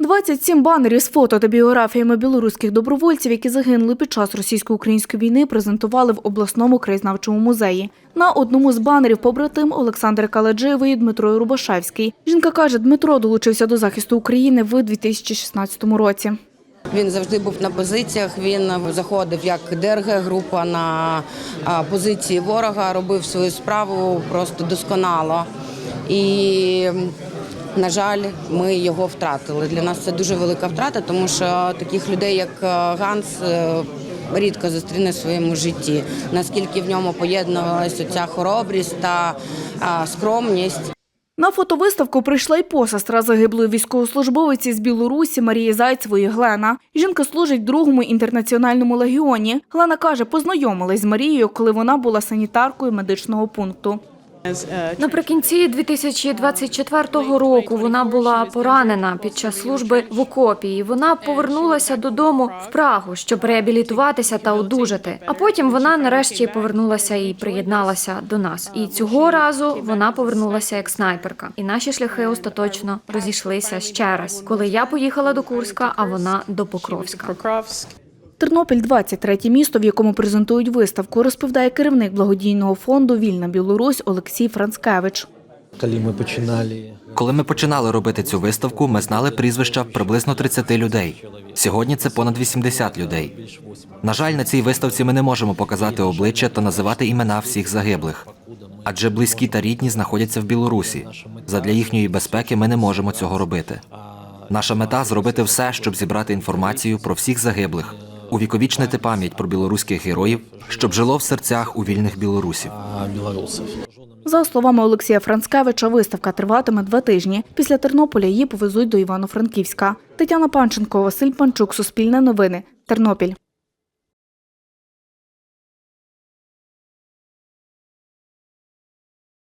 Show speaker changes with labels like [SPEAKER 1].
[SPEAKER 1] 27 банерів з фото та біографіями білоруських добровольців, які загинули під час російсько-української війни, презентували в обласному краєзнавчому музеї. На одному з банерів побратим Олександр Каладжиєвої і Дмитро Рубашевський. Жінка каже, Дмитро долучився до захисту України в 2016 році.
[SPEAKER 2] Він завжди був на позиціях. Він заходив як ДРГ група на позиції ворога, робив свою справу просто досконало. І на жаль, ми його втратили. Для нас це дуже велика втрата, тому що таких людей, як е, Ганс, е, рідко зустріне в своєму житті. Наскільки в ньому поєднувалася ця хоробрість та скромність.
[SPEAKER 1] На фотовиставку прийшла й посестра загиблої військовослужбовиці з Білорусі Марії Зайцевої Глена. Жінка служить другому інтернаціональному легіоні. Глена каже, познайомилась з Марією, коли вона була санітаркою медичного пункту.
[SPEAKER 3] Наприкінці 2024 року вона була поранена під час служби в окопі. і Вона повернулася додому в Прагу, щоб реабілітуватися та одужати. А потім вона нарешті повернулася і приєдналася до нас. І цього разу вона повернулася як снайперка. І наші шляхи остаточно розійшлися ще раз, коли я поїхала до Курська, а вона до Покровська.
[SPEAKER 1] Тернопіль 23 місто, в якому презентують виставку, розповідає керівник благодійного фонду Вільна Білорусь Олексій Францкевич.
[SPEAKER 4] Коли ми починали
[SPEAKER 5] Коли ми починали робити цю виставку, ми знали прізвища приблизно 30 людей. Сьогодні це понад 80 людей. На жаль, на цій виставці ми не можемо показати обличчя та називати імена всіх загиблих. Адже близькі та рідні знаходяться в Білорусі. Задля їхньої безпеки ми не можемо цього робити. Наша мета зробити все, щоб зібрати інформацію про всіх загиблих, увіковічнити пам'ять про білоруських героїв, щоб жило в серцях у вільних
[SPEAKER 4] білорусів.
[SPEAKER 1] За словами Олексія Францкевича, виставка триватиме два тижні. Після Тернополя її повезуть до Івано-Франківська. Тетяна Панченко, Василь Панчук, Суспільне новини, Тернопіль.